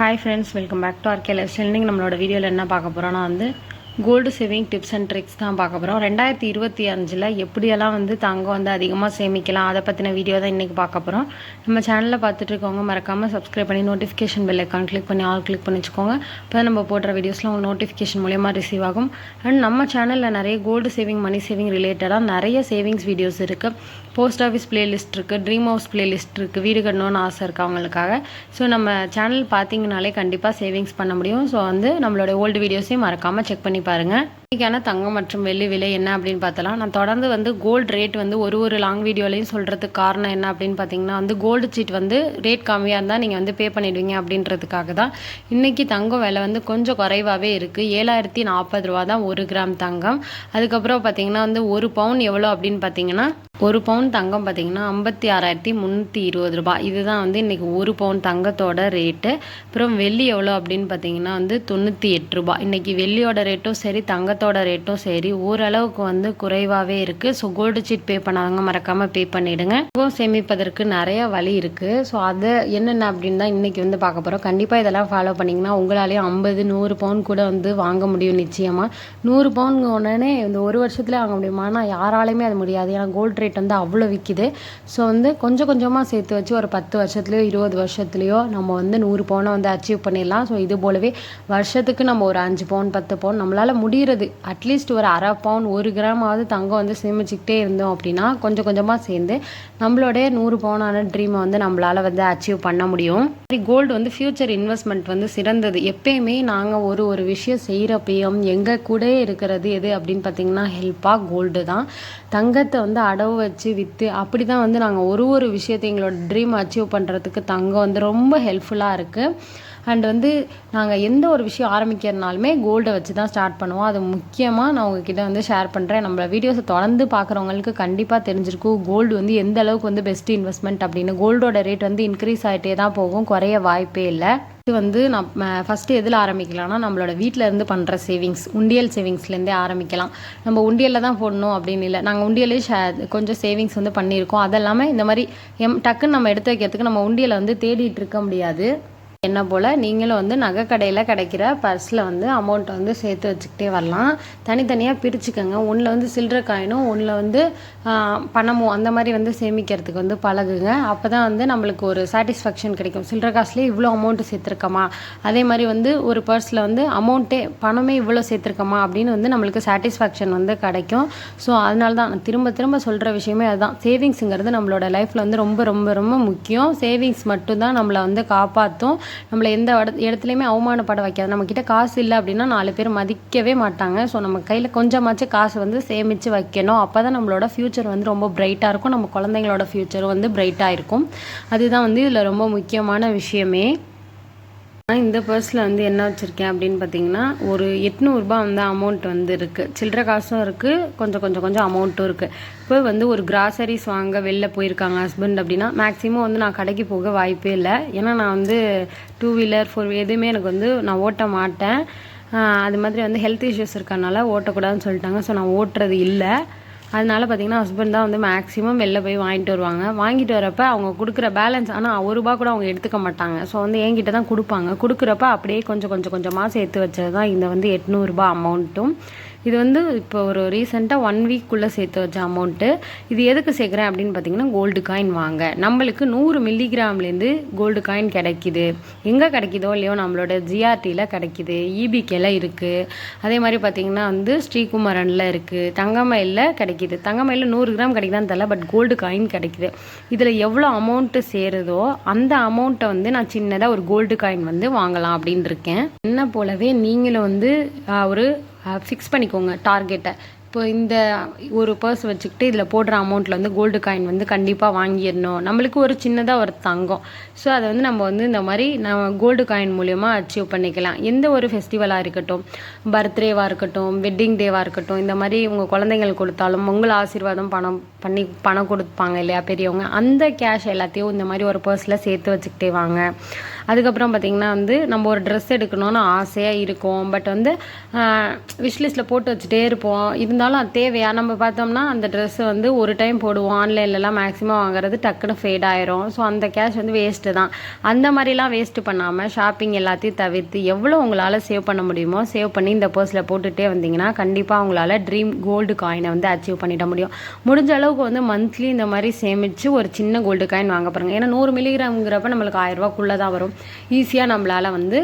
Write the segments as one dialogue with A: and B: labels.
A: Hi friends welcome back to RK lifestyle நம்மளோட வீடியோவில் என்ன பார்க்க போகிறோன்னா வந்து gold saving tips and tricks தான் பார்க்க போகிறோம் ரெண்டாயிரத்தி இருபத்தி அஞ்சில் எப்படியெல்லாம் வந்து தங்கம் வந்து அதிகமாக சேமிக்கலாம் அதை பற்றின வீடியோ தான் இன்றைக்கி பார்க்க போகிறோம் நம்ம சேனலில் பார்த்துட்டு இருக்கவங்க மறக்காமல் சப்ஸ்கிரைப் பண்ணி நோட்டிஃபிகேஷன் பெல் ஐக்கான் கிளிக் பண்ணி ஆல் கிளிக் பண்ணி வச்சுக்கோங்க. இப்போ நம்ம போடுற வீடியோஸ்லாம் உங்களுக்கு நோட்டிஃபிகேஷன் மூலியமாக ரிசீவ் ஆகும். அண்ட் நம்ம சேனலில் நிறைய கோல்டு சேவிங் மணி சேவிங் ரிலேட்டடாக நிறைய சேவிங்ஸ் வீடியோஸ் இருக்குது போஸ்ட் ஆஃபீஸ் பிளேலிஸ்ட் இருக்குது ட்ரீம் ஹவுஸ் பிளேலிஸ்ட் இருக்குது வீடு கட்டணும்னு ஆசை இருக்குது அவங்களுக்காக. ஸோ நம்ம சேனல் பார்த்தீங்கனாலே கண்டிப்பாக சேவிங்ஸ் பண்ண முடியும். ஸோ வந்து நம்மளோட ஓல்டு வீடியோஸையும் மறக்காமல் செக் பண்ணி பாருங்கள் இன்றைக்கான தங்கம் மற்றும் வெள்ளி விலை என்ன அப்படின்னு பார்த்தலாம் நான் தொடர்ந்து வந்து கோல்டு ரேட் வந்து ஒரு ஒரு லாங் வீடியோலையும் சொல்கிறதுக்கு காரணம் என்ன அப்படின்னு பார்த்தீங்கன்னா வந்து கோல்டு சீட் வந்து ரேட் கம்மியாக இருந்தால் நீங்கள் வந்து பே பண்ணிடுவீங்க அப்படின்றதுக்காக தான். இன்றைக்கி தங்கம் விலை வந்து கொஞ்சம் குறைவாகவே இருக்குது ஏழாயிரத்தி நாற்பது ரூபா தான் ஒரு கிராம் தங்கம். அதுக்கப்புறம் பார்த்தீங்கன்னா வந்து ஒரு பவுன் எவ்வளோ அப்படின்னு பார்த்தீங்கன்னா ஒரு பவுன் தங்கம் பார்த்தீங்கன்னா ஐம்பத்தி ஆறாயிரத்தி முந்நூற்றி இருபது ரூபாய் இதுதான் வந்து இன்றைக்கி ஒரு பவுன் தங்கத்தோட ரேட்டு அப்புறம் வெள்ளி எவ்வளோ அப்படின்னு பார்த்தீங்கன்னா வந்து தொண்ணூற்றி எட்டு ரூபாய் இன்றைக்கி வெள்ளியோட ரேட்டும் சரி பணத்தோட ரேட்டும் சரி ஓரளவுக்கு வந்து குறைவாகவே இருக்குது ஸோ கோல்டு சீட் பே பண்ணாதவங்க மறக்காமல் பே பண்ணிவிடுங்க தங்கம் சேமிப்பதற்கு நிறைய வழி இருக்குது ஸோ அதை என்னென்ன அப்படின்னு தான் இன்றைக்கி வந்து பார்க்க போகிறோம் கண்டிப்பாக இதெல்லாம் ஃபாலோ பண்ணிங்கன்னா உங்களாலேயும் ஐம்பது நூறு பவுன் கூட வந்து வாங்க முடியும் நிச்சயமாக நூறு பவுன் உடனே இந்த ஒரு வருஷத்தில் வாங்க முடியுமா? ஆனால் யாராலையுமே அது முடியாது. ஏன்னா கோல்டு ரேட் வந்து அவ்வளோ விற்கிது ஸோ வந்து கொஞ்சம் கொஞ்சமாக சேர்த்து வச்சு ஒரு பத்து வருஷத்துலையோ இருபது வருஷத்துலையோ நம்ம வந்து நூறு பவுனை வந்து அச்சீவ் பண்ணிடலாம். ஸோ இது போலவே வருஷத்துக்கு நம்ம ஒரு அஞ்சு பவுன் பத்து பவுன் நம்மளால் முடிகிறது. அட்லீஸ்ட் ஒரு அரை பவுன் ஒரு கிராமாவது தங்கம் வந்து சேமிச்சுக்கிட்டே இருந்தோம் அப்படின்னா கொஞ்சம் கொஞ்சமாக சேர்ந்து நம்மளோடைய நூறு பவுனான ட்ரீமை வந்து நம்மளால் வந்து அச்சீவ் பண்ண முடியும். கோல்டு வந்து ஃப்யூச்சர் இன்வெஸ்ட்மெண்ட் வந்து சிறந்தது. எப்பயுமே நாங்கள் ஒரு ஒரு விஷயம் செய்கிறப்பையும் எங்கள் கூட இருக்கிறது எது அப்படின்னு பார்த்தீங்கன்னா ஹெல்ப்பாக கோல்டு தான். தங்கத்தை வந்து அடவு வச்சு விற்று அப்படி தான் வந்து நாங்கள் ஒரு ஒரு விஷயத்தை எங்களோட ட்ரீம் அச்சீவ் பண்ணுறதுக்கு தங்கம் வந்து ரொம்ப ஹெல்ப்ஃபுல்லாக இருக்குது அண்ட் வந்து நாங்கள் எந்த ஒரு விஷயம் ஆரம்பிக்கிறனாலுமே கோல்டை வச்சு தான் ஸ்டார்ட் பண்ணுவோம். அது முக்கியமாக நான் உங்ககிட்ட வந்து ஷேர் பண்ணுறேன் நம்மள வீடியோஸை தொடர்ந்து பார்க்குறவங்களுக்கு கண்டிப்பாக தெரிஞ்சிருக்கும். கோல்டு வந்து எந்த அளவுக்கு வந்து பெஸ்ட் இன்வெஸ்ட்மெண்ட் அப்படின்னு. கோல்டோட ரேட் வந்து இன்க்ரீஸ் ஆகிட்டே தான் போகும். குறைய வாய்ப்பே இல்லை. இது வந்து நம்ம ஃபஸ்ட்டு எதில் ஆரம்பிக்கலாம்னா நம்மளோட வீட்டில் இருந்து பண்ணுற சேவிங்ஸ் உண்டியல் சேவிங்ஸ்லேருந்தே ஆரம்பிக்கலாம். நம்ம உண்டியலில் தான் போடணும் அப்படின்னு இல்லை. நாங்கள் உண்டியலே ஷே கொஞ்சம் சேவிங்ஸ் வந்து பண்ணியிருக்கோம். அதெல்லாமே இந்த மாதிரி எம் டக்குன்னு நம்ம எடுத்து வைக்கிறதுக்கு நம்ம உண்டியலை வந்து தேடிட்டு இருக்க முடியாது. என்ன போல் நீங்களும் வந்து நகை கடையில் கிடைக்கிற பர்ஸில் வந்து அமௌண்ட்டை வந்து சேர்த்து வச்சுக்கிட்டே வரலாம். தனித்தனியாக பிரிச்சுக்கோங்க. ஒன்றில் வந்து சில்லற காயினும் ஒன்றில் வந்து பணமும் அந்த மாதிரி வந்து சேமிக்கிறதுக்கு வந்து பழகுங்க. அப்போ தான் வந்து நம்மளுக்கு ஒரு சாட்டிஸ்ஃபேக்ஷன் கிடைக்கும். சில்லற காசுலேயே இவ்வளோ அமௌண்ட்டு சேர்த்துருக்கோமா? அதே மாதிரி வந்து ஒரு பர்ஸில் வந்து அமௌண்ட்டே பணமே இவ்வளோ சேர்த்துருக்கோமா? அப்படின்னு வந்து நம்மளுக்கு சாட்டிஸ்ஃபேக்ஷன் வந்து கிடைக்கும். ஸோ அதனால தான் திரும்ப திரும்ப சொல்கிற விஷயமே அதுதான். சேவிங்ஸுங்கிறது நம்மளோட லைஃப்பில் வந்து ரொம்ப ரொம்ப ரொம்ப முக்கியம். சேவிங்ஸ் மட்டும்தான் நம்மளை வந்து காப்பாற்றும் நம்மளை எந்த இடத்துலையுமே அவமானப்பட வைக்காது. நம்மக்கிட்ட காசு இல்லை அப்படின்னா நாலு பேர் மதிக்கவே மாட்டாங்க. ஸோ நம்ம கையில் கொஞ்சமாச்சும் காசு வந்து சேமித்து வைக்கணும். அப்போ தான் நம்மளோட ஃப்யூச்சர் வந்து ரொம்ப பிரைட்டாக இருக்கும். நம்ம குழந்தைங்களோட ஃப்யூச்சர் வந்து பிரைட்டாக இருக்கும். அதுதான் வந்து இதில் ரொம்ப முக்கியமான விஷயமே. இந்த பர்ஸில் வந்து என்ன வச்சுருக்கேன் அப்படின்னு பார்த்தீங்கன்னா ஒரு எட்நூறுபா வந்து அமௌண்ட் வந்து இருக்குது சில்லற காசும் இருக்குது கொஞ்சம் கொஞ்சம் கொஞ்சம் அமௌண்ட்டும் இருக்குது இப்போ வந்து ஒரு கிராசரிஸ் வாங்க வெளில போயிருக்காங்க ஹஸ்பண்ட் அப்படின்னா மேக்ஸிமம் வந்து நான் கடைக்கு போக வாய்ப்பே இல்லை. ஏன்னா நான் வந்து டூ வீலர் ஃபோர் எதுவுமே எனக்கு வந்து நான் ஓட்ட மாட்டேன். அது மாதிரி வந்து ஹெல்த் இஷ்யூஸ் இருக்கனால ஓட்டக்கூடாதுன்னு சொல்லிட்டாங்க. ஸோ நான் ஓட்டுறது இல்லை. அதனால பார்த்தீங்கன்னா ஹஸ்பண்ட் தான் வந்து மேக்ஸிமம் வெளில போய் வாங்கிட்டு வருவாங்க. வாங்கிட்டு வரப்போ அவங்க கொடுக்குற பேலன்ஸ் ஆனால் ஒரு ரூபா கூட அவங்க எடுத்துக்க மாட்டாங்க. ஸோ வந்து என்கிட்ட தான் கொடுப்பாங்க. கொடுக்குறப்ப அப்படியே கொஞ்சம் கொஞ்சம் கொஞ்சமாக சேர்த்து வச்சது தான் இந்த வந்து எட்நூறுபா அமௌண்ட்டும் இது வந்து இப்போ ஒரு ரீசெண்டாக ஒன் வீக்குள்ளே சேர்த்து வச்ச அமௌண்ட்டு இது எதுக்கு சேர்க்குறேன் அப்படின்னு பார்த்தீங்கன்னா கோல்டு காயின் வாங்க. நம்மளுக்கு நூறு மில்லிகிராம்லேருந்து கோல்டு காயின் கிடைக்கிது. எங்கே கிடைக்குதோ இல்லையோ நம்மளோட ஜிஆர்டியில் கிடைக்கிது. இபிகேல இருக்குது அதே மாதிரி பார்த்திங்கன்னா வந்து ஸ்ரீகுமரனில் இருக்குது தங்கமயிலில் கிடைக்கிது. தங்கமயிலில் நூறு கிராம் கிடைக்குதான்னு தெரியல பட் கோல்டு காயின் கிடைக்கிது. இதில் எவ்வளோ அமௌண்ட்டு சேருதோ அந்த அமௌண்ட்டை வந்து நான் சின்னதாக ஒரு கோல்டு காயின் வந்து வாங்கலாம் அப்படின்னு இருக்கேன். என்ன போலவே நீங்களும் வந்து ஒரு ஃபிக்ஸ் பண்ணிக்கோங்க டார்கெட்டை இப்போ இந்த ஒரு பர்ஸ் வச்சுக்கிட்டு இதில் போடுற அமௌண்ட்டில் வந்து கோல்டு காயின் வந்து கண்டிப்பாக வாங்கிடணும். நம்மளுக்கு ஒரு சின்னதாக ஒரு தங்கம். ஸோ அதை வந்து நம்ம வந்து இந்த மாதிரி நம்ம கோல்டு காயின் மூலயமா அச்சீவ் பண்ணிக்கலாம். எந்த ஒரு ஃபெஸ்டிவலாக இருக்கட்டும் பர்த்டேவாக இருக்கட்டும் வெட்டிங் டேவாக இருக்கட்டும் இந்த மாதிரி உங்கள் குழந்தைங்களுக்கு கொடுத்தாலும் உங்கள் ஆசீர்வாதம் பணம் பண்ணி பணம் கொடுப்பாங்க இல்லையா பெரியவங்க அந்த கேஷ் எல்லாத்தையும் இந்த மாதிரி ஒரு பர்ஸில் சேர்த்து வச்சுக்கிட்டே வாங்க. அதுக்கப்புறம் பார்த்திங்கன்னா வந்து நம்ம ஒரு ட்ரெஸ் எடுக்கணும்னு ஆசையாக இருக்கும். பட் வந்து விஷ்லிஸ்ட்டில் போட்டு வச்சுட்டே இருப்போம். இருந்தாலும் அது தேவையா? நம்ம பார்த்தோம்னா அந்த ட்ரெஸ் வந்து ஒரு டைம் போடுவோம். ஆன்லைன்லலாம் மேக்ஸிமம் வாங்குறது டக்குன்னு ஃபேட் ஆயிரும். ஸோ அந்த கேஷ் வந்து வேஸ்ட்டு தான். அந்த மாதிரிலாம் வேஸ்ட்டு பண்ணாமல் ஷாப்பிங் எல்லாத்தையும் தவிர்த்து எவ்வளோ உங்களால் சேவ் பண்ண முடியுமோ சேவ் பண்ணி இந்த பர்ஸில் போட்டுகிட்டே வந்தீங்கன்னா கண்டிப்பாக உங்களால் ட்ரீம் கோல்டு காயினை வந்து அச்சீவ் பண்ணிட முடியும். முடிஞ்ச அளவுக்கு வந்து மந்த்லி இந்த மாதிரி சேமித்து ஒரு சின்ன கோல்டு காயின் வாங்க பாருங்கள் ஏன்னா நூறு மில்லிகிராம்ங்கிறப்ப நம்மளுக்கு ஆயிரரூபாக்குள்ளே தான் வரும். ஈஸியாக நம்மளால் வந்து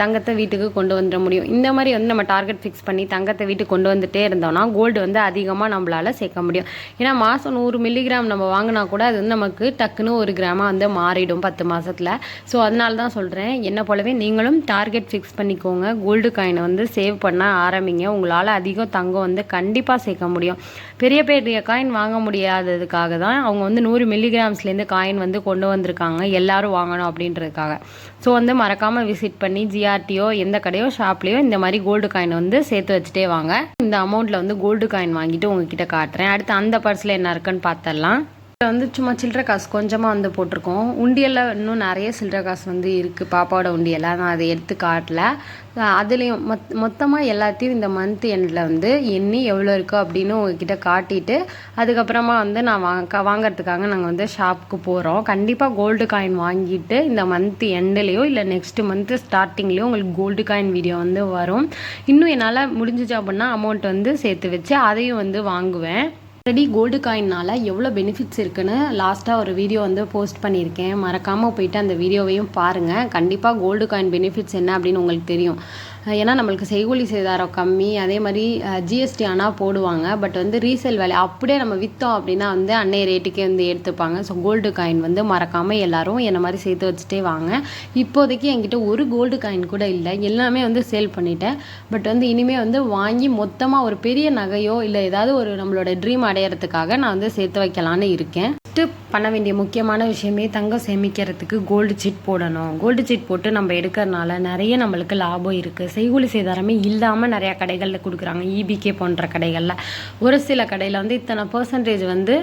A: தங்கத்தை வீட்டுக்கு கொண்டு வந்துட முடியும். இந்த மாதிரி வந்து நம்ம டார்கெட் ஃபிக்ஸ் பண்ணி தங்கத்தை வீட்டுக்கு கொண்டு வந்துகிட்டே இருந்தோம்னா கோல்டு வந்து அதிகமாக நம்மளால் சேர்க்க முடியும். ஏன்னா மாதம் நூறு மில்லிகிராம் நம்ம வாங்கினா கூட அது வந்து நமக்கு டக்குன்னு ஒரு கிராமாக வந்து மாறிடும் பத்து மாதத்தில் ஸோ அதனால தான் சொல்கிறேன் என்ன போலவே நீங்களும் டார்கெட் ஃபிக்ஸ் பண்ணிக்கோங்க. கோல்டு காயினை வந்து சேவ் பண்ண ஆரம்பிங்க. உங்களால் அதிகம் தங்கம் வந்து கண்டிப்பாக சேர்க்க முடியும். பெரிய பெரிய காயின் வாங்க முடியாததுக்காக தான் அவங்க வந்து நூறு மில்லிகிராம்ஸ்லேருந்து காயின் வந்து கொண்டு வந்திருக்காங்க. எல்லாரும் வாங்கணும் அப்படின்றதுக்காக. ஸோ வந்து மறக்காமல் விசிட் பண்ணி ஜிஆர்டியோ எந்த கடையோ ஷாப்லேயோ இந்த மாதிரி கோல்டு காயின் வந்து சேர்த்து வச்சுட்டே வாங்க. இந்த அமௌண்ட்டில் வந்து கோல்டு காயின் வாங்கிட்டு உங்ககிட்ட காட்டுறேன். அடுத்து அந்த பர்ஸில் என்ன இருக்குன்னு பார்த்துடலாம். வந்து சும்மா சில்லற காசு கொஞ்சமாக வந்து போட்டிருக்கோம். உண்டியலில் இன்னும் நிறைய சில்லற காசு வந்து இருக்குது பாப்பாவோட உண்டியலில். நான் அதை எடுத்து காட்டல. அதுலேயும் மொத் மொத்தமாக எல்லாத்தையும் இந்த மந்த் எண்டில் வந்து எண்ணி எவ்வளோ இருக்கோ அப்படின்னு உங்ககிட்ட காட்டிட்டு அதுக்கப்புறமா வந்து நான் வாங்க வாங்குறதுக்காக நாங்கள் வந்து ஷாப்புக்கு போகிறோம் கண்டிப்பாக கோல்டு காயின் வாங்கிட்டு இந்த மந்த் எண்ட்லேயோ இல்லை நெக்ஸ்ட் மந்த்து ஸ்டார்டிங்லேயோ உங்களுக்கு கோல்டு காயின் வீடியோ வந்து வரும். இன்னும் என்னால் முடிஞ்சிச்சு அப்படின்னா அமௌண்ட் வந்து சேர்த்து வச்சு அதையும் வந்து வாங்குவேன். ஆல்ரெடி கோல்டு காயினால் எவ்வளோ பெனிஃபிட்ஸ் இருக்குன்னு லாஸ்ட்டாக ஒரு வீடியோ வந்து போஸ்ட் பண்ணியிருக்கேன். மறக்காமல் போயிட்டு அந்த வீடியோவையும் பாருங்கள் கண்டிப்பாக கோல்டு காயின் பெனிஃபிட்ஸ் என்ன அப்படின்னு உங்களுக்கு தெரியும். ஏன்னா நம்மளுக்கு செய்கூலி சேதாரம் கம்மி அதே மாதிரி ஜிஎஸ்டி ஆனால் போடுவாங்க. பட் வந்து ரீசேல் வேலை அப்படியே நம்ம விற்றோம் அப்படின்னா வந்து அன்னைய ரேட்டுக்கே வந்து எடுத்துப்பாங்க. ஸோ கோல்டு காயின் வந்து மறக்காமல் எல்லோரும் என்ன மாதிரி சேர்த்து வச்சுட்டே வாங்க. இப்போதைக்கு என்கிட்ட ஒரு கோல்டு காயின் கூட இல்லை. எல்லாமே வந்து சேல் பண்ணிட்டேன். பட் வந்து இனிமேல் வந்து வாங்கி மொத்தமாக ஒரு பெரிய நகையோ இல்லை ஏதாவது ஒரு நம்மளோட ட்ரீம் அடையிறதுக்காக நான் வந்து சேர்த்து வைக்கலான்னு இருக்கேன். ஃபஸ்ட்டு பண்ண வேண்டிய முக்கியமான விஷயமே தங்கம் சேமிக்கிறதுக்கு கோல்டு சீட் போடணும். கோல்டு சீட் போட்டு நம்ம எடுக்கிறனால நிறைய நம்மளுக்கு லாபம் இருக்குது செய்கூலி சேதாரமே இல்லாமல் நிறையா கடைகளில் கொடுக்குறாங்க. இபிகே போன்ற கடைகளில். ஒரு சில கடையில் வந்து இத்தனை பர்சன்டேஜ் வந்து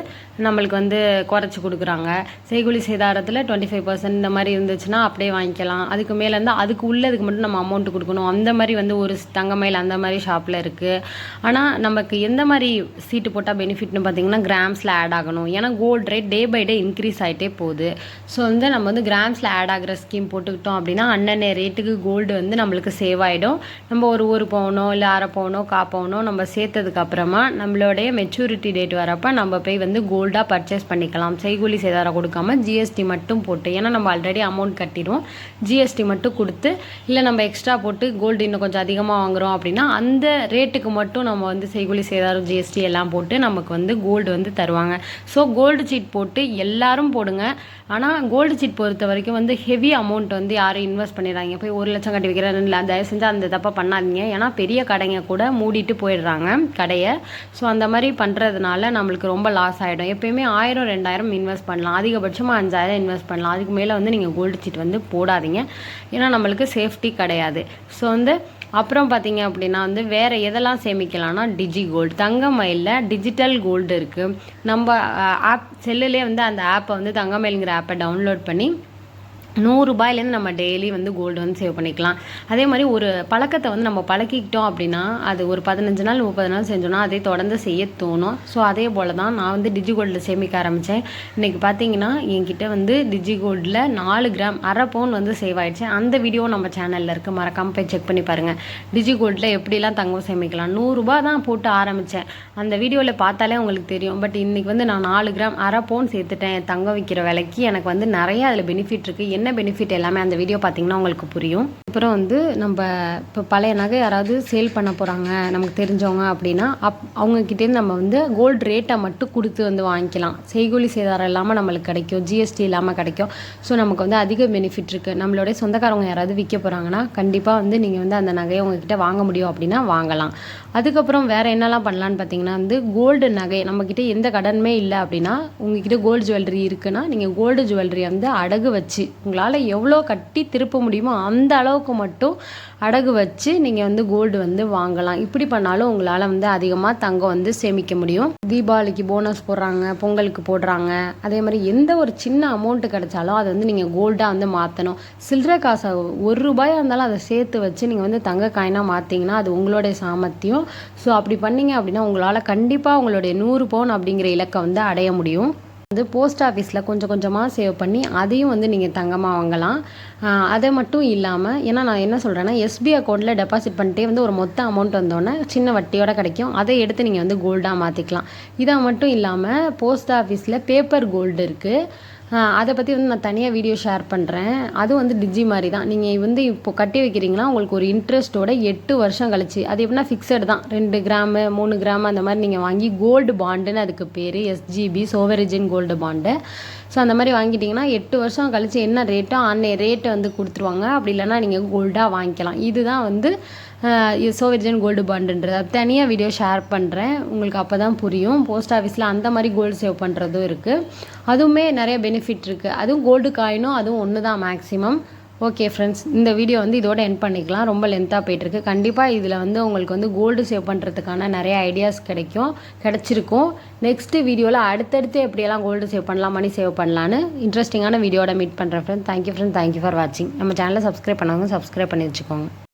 A: நம்மளுக்கு வந்து குறைச்சி கொடுக்குறாங்க. செய்கூலி சேதாரத்தில் டுவெண்ட்டி ஃபைவ் பர்சன்ட் இந்த மாதிரி இருந்துச்சுன்னா அப்படியே வாங்கிக்கலாம். அதுக்கு மேலே இருந்து அதுக்கு உள்ளதுக்கு மட்டும் நம்ம அமௌண்ட் கொடுக்கணும். அந்த மாதிரி வந்து ஒரு தங்கமயில் அந்த மாதிரி ஷாப்பில் இருக்குது ஆனால் நமக்கு எந்த மாதிரி சீட்டு போட்டால் பெனிஃபிட்னு பார்த்தீங்கன்னா கிராம்ஸில் ஆட் ஆகணும். ஏன்னா gold rate day by day increase ஆகிட்டே போகுது. ஸோ வந்து நம்ம வந்து கிராம்ஸில் ஆட் ஆகிற ஸ்கீம் போட்டுக்கிட்டோம் அப்படின்னா அன்னன்ன ரேட்டுக்கு கோல்டு வந்து நம்மளுக்கு சேவ் ஆகிடும் நம்ம ஒரு ஒரு பவுனோ இல்லை அரை பவுனோ கா பவுனோ நம்ம சேர்த்ததுக்கப்புறமா நம்மளுடைய மெச்சூரிட்டி டேட் வரப்போ நம்ம போய் வந்து கோல்டாக பர்ச்சேஸ் பண்ணிக்கலாம். செய்கூலி சேதாரம் கொடுக்காம ஜிஎஸ்டி மட்டும் போட்டு ஏன்னா நம்ம ஆல்ரெடி அமௌண்ட் கட்டிடுவோம். ஜிஎஸ்டி மட்டும் கொடுத்து இல்லை நம்ம எக்ஸ்ட்ரா போட்டு கோல்டு இன்னும் கொஞ்சம் அதிகமாக வாங்குறோம் அப்படின்னா அந்த ரேட்டுக்கு மட்டும் நம்ம வந்து செய்கூலி சேதாரம் ஜிஎஸ்டி எல்லாம் போட்டு நமக்கு வந்து கோல்டு வந்து தருவாங்க. ஸோ கோல்டு சீட் போட்டு எல்லாரும் போடுங்க. ஆனால் கோல்டு சீட் பொறுத்த வரைக்கும் வந்து ஹெவி அமௌண்ட் வந்து யாரும் இன்வெஸ்ட் பண்ணிடுறாங்க போய் ஒரு லட்சம் கட்டி வைக்கிற ரெண்டு தயவு செஞ்சு அந்த தப்பை பண்ணாதீங்க. ஏன்னா பெரிய கடைங்க கூட மூடிட்டு போயிடுறாங்க கடையை. ஸோ அந்த மாதிரி பண்ணுறதுனால நம்மளுக்கு ரொம்ப லாஸ் ஆகிடும் எப்பயுமே ஆயிரம் ரெண்டாயிரம் இன்வெஸ்ட் பண்ணலாம். அதிகபட்சமாக அஞ்சாயிரம் இன்வெஸ்ட் பண்ணலாம். அதுக்கு மேலே வந்து நீங்கள் கோல்டு சீட் வந்து போடாதீங்க. ஏன்னா நம்மளுக்கு சேஃப்டி கிடையாது. ஸோ வந்து அப்புறம் பார்த்தீங்க அப்படின்னா வந்து வேறு எதெல்லாம் சேமிக்கலாம்னா டிஜி கோல்டு தங்கமயிலில் டிஜிட்டல் கோல்டு இருக்குது நம்ம ஆப் செல்லுலேயே வந்து அந்த ஆப்பை வந்து தங்கமயிலுங்கிற ஆப்பை டவுன்லோட் பண்ணி நூறுரூபாயிலேருந்து நம்ம டெய்லி வந்து கோல்டு வந்து சேவ் பண்ணிக்கலாம். அதே மாதிரி ஒரு பழக்கத்தை வந்து நம்ம பழக்கிக்கிட்டோம் அப்படின்னா அது ஒரு பதினஞ்சு நாள் முப்பது நாள் செஞ்சோன்னா அதை தொடர்ந்து செய்ய தோணும். ஸோ அதே போல் தான் நான் வந்து டிஜி கோல்டில் சேமிக்க ஆரம்பித்தேன் இன்றைக்கி பார்த்தீங்கன்னா என்கிட்ட வந்து டிஜி கோல்டில் நாலு கிராம் அரை பவுன் வந்து சேவ் ஆகிடுச்சு அந்த வீடியோ நம்ம சேனலில் இருக்குது மறக்காமல் போய் செக் பண்ணி பாருங்கள் டிஜி கோல்டில் எப்படிலாம் தங்கம் சேமிக்கலாம். நூறுரூபா தான் போட்டு ஆரம்பித்தேன் அந்த வீடியோவில் பார்த்தாலே உங்களுக்கு தெரியும். பட் இன்றைக்கி வந்து நான் நாலு கிராம் அரை பவுன் சேர்த்துட்டேன். தங்கம் விற்கிற விலைக்கு எனக்கு வந்து நிறைய அதில் பெனிஃபிட் இருக்குது என்ன பெனிஃபிட் எல்லாமே அந்த வீடியோ பார்த்தீங்கன்னா உங்களுக்கு புரியும். அப்புறம் வந்து நம்ம இப்போ பழைய நகை யாராவது சேல் பண்ண போகிறாங்க நமக்கு தெரிஞ்சவங்க அப்படின்னா அப் அவங்கக்கிட்டேருந்து நம்ம வந்து கோல்டு ரேட்டை மட்டும் கொடுத்து வந்து வாங்கிக்கலாம். செய்கூலி சேதாரம் இல்லாமல் நம்மளுக்கு கிடைக்கும் ஜிஎஸ்டி இல்லாமல் கிடைக்கும். ஸோ நமக்கு வந்து அதிக பெனிஃபிட் இருக்குது நம்மளுடைய சொந்தக்காரவங்க யாராவது விற்க போகிறாங்கன்னா கண்டிப்பாக வந்து நீங்கள் வந்து அந்த நகையை உங்ககிட்ட வாங்க முடியும் அப்படின்னா வாங்கலாம். அதுக்கப்புறம் வேறு என்னெல்லாம் பண்ணலான்னு பார்த்தீங்கன்னா வந்து கோல்டு நகை நம்மக்கிட்ட எந்த கடனுமே இல்லை அப்படின்னா உங்ககிட்ட கோல்டு ஜுவல்லரி இருக்குன்னா நீங்கள் கோல்டு ஜுவல்லரி வந்து அடகு வச்சு உங்களால் எவ்வளோ கட்டி திருப்ப முடியுமோ அந்த அளவுக்கு மட்டும் அடகு வச்சு நீங்கள் வந்து கோல்டு வந்து வாங்கலாம். இப்படி பண்ணாலும் உங்களால் வந்து அதிகமாக தங்கம் வந்து சேமிக்க முடியும். தீபாவளிக்கு போனஸ் போடுறாங்க பொங்கலுக்கு போடுறாங்க. அதே மாதிரி எந்த ஒரு சின்ன அமௌண்ட்டு கிடைச்சாலும் அதை வந்து நீங்கள் கோல்டாக வந்து மாற்றணும் சில்லற காசை ஒரு ரூபாயாக இருந்தாலும் அதை சேர்த்து வச்சு நீங்கள் வந்து தங்க காயினாக மாற்றிங்கன்னா அது உங்களுடைய சாமர்த்தியம். ஸோ அப்படி பண்ணீங்க அப்படின்னா உங்களால் கண்டிப்பாக உங்களுடைய நூறு பவுன் அப்படிங்கிற இலக்கை வந்து அடைய முடியும். வந்து போஸ்ட் ஆஃபீஸில் கொஞ்சம் கொஞ்சமாக சேவ் பண்ணி அதையும் வந்து நீங்கள் தங்கமாக வாங்கலாம். அதை மட்டும் இல்லாமல் ஏன்னா நான் என்ன சொல்கிறேன்னா எஸ்பி அக்கௌண்ட்டில் டெபாசிட் பண்ணிட்டே வந்து ஒரு மொத்த அமௌண்ட் வந்தோடனே சின்ன வட்டியோட கிடைக்கும். அதை எடுத்து நீங்கள் வந்து கோல்டாக மாற்றிக்கலாம் இதை மட்டும் இல்லாமல் போஸ்ட் ஆஃபீஸில் பேப்பர் கோல்டு இருக்குது அதை பற்றி வந்து நான் தனியாக வீடியோ ஷேர் பண்ணுறேன் அது வந்து டிஜி மாதிரி தான் நீங்கள் வந்து இப்போ கட்டி வைக்கிறீங்கன்னா உங்களுக்கு ஒரு இன்ட்ரெஸ்ட்டோட எட்டு வருஷம் கழிச்சு. அது எப்படின்னா ஃபிக்ஸட் தான். ரெண்டு கிராமு மூணு கிராம் அந்த மாதிரி நீங்கள் வாங்கி கோல்டு பாண்டுன்னு அதுக்கு பேர் SGB sovereign gold bond so அந்த மாதிரி வாங்கிட்டிங்கன்னா எட்டு வருஷம் கழிச்சு என்ன ரேட்டோ அன்னைய ரேட்டை வந்து கொடுத்துருவாங்க. அப்படி இல்லைன்னா நீங்கள் கோல்டாக வாங்கிக்கலாம். இதுதான் வந்து சோவரிஜின் கோல்டு பாண்டுன்றது அது தனியாக வீடியோ ஷேர் பண்ணுறேன் உங்களுக்கு அப்போ தான் புரியும் போஸ்ட் ஆஃபீஸில் அந்த மாதிரி கோல்டு சேவ் பண்ணுறதும் இருக்குது அதுவுமே நிறைய பெனிஃபிட் இருக்குது அதுவும் கோல்டு காயினும் அதுவும் ஒன்று தான் மேக்ஸிமம் ஓகே ஃப்ரெண்ட்ஸ் இந்த வீடியோ வந்து இதோட என் பண்ணிக்கலாம். ரொம்ப லென்த்தாக போயிட்டுருக்கு. கண்டிப்பாக இதில் வந்து உங்களுக்கு வந்து கோல்டு சேவ் பண்ணுறதுக்கான நிறைய ஐடியாஸ் கிடைக்கும். கிடச்சிருக்கும். நெக்ஸ்ட்டு வீடியோவில் அடுத்தடுத்து எப்படியெல்லாம் கோல்டு சேவ் பண்ணலாம் மணி சேவ் பண்ணலான்னு இன்ட்ரெஸ்டிங்கான வீடியோட மீட் பண்ணுறேன் friend thank you friend thank you for வாட்சிங் நம்ம சேனலை சப்ஸ்கிரைப் பண்ணவங்க சப்ஸ்கிரைப் பண்ணி வச்சுக்கோங்க.